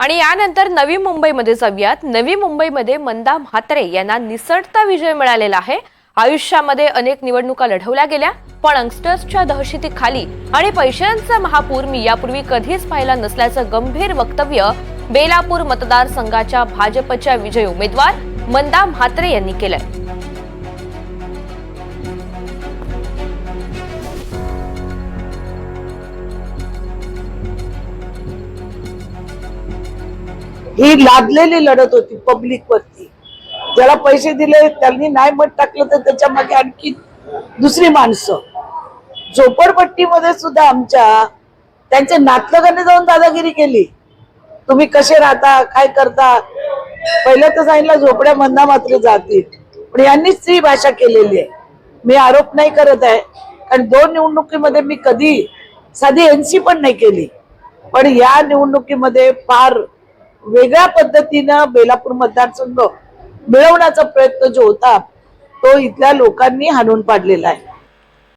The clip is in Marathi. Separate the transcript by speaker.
Speaker 1: आणि यानंतर नवी मुंबईमध्ये जाऊयात. नवी मुंबईमध्ये मंदा म्हात्रे यांना निसटता विजय मिळालेला आहे. आयुष्यामध्ये अनेक निवडणुका लढवल्या गेल्या पण यंगस्टर्सच्या दहशतीखाली आणि पैशांचा महापूर मी यापूर्वी कधीच पाहिला नसल्याचं गंभीर वक्तव्य बेलापूर मतदारसंघाच्या भाजपच्या विजय उमेदवार मंदा म्हात्रे यांनी केलंय.
Speaker 2: ही लादलेली लढत होती पब्लिक वरती. ज्याला पैसे दिले त्यांनी नाही मत टाकलं तर त्याच्यामागे आणखी दुसरी माणसं. झोपडपट्टीमध्ये सुद्धा आमच्या त्यांच्या नातलगाने जाऊन दादागिरी केली. तुम्ही कसे राहता काय करता? पहिलं तर सांगितलं झोपड्या मंदा मात्र जातील. पण यांनी स्त्री भाषा केलेली आहे. मी आरोप नाही करत आहे. कारण दोन निवडणुकीमध्ये मी कधी साधी एनसी पण नाही केली. पण या निवडणुकीमध्ये फार वेगळ्या पद्धतीनं बेलापूर मतदारसंघ मिळवण्याचा प्रयत्न जो होता तो इथल्या लोकांनी हाणून पाडलेला आहे.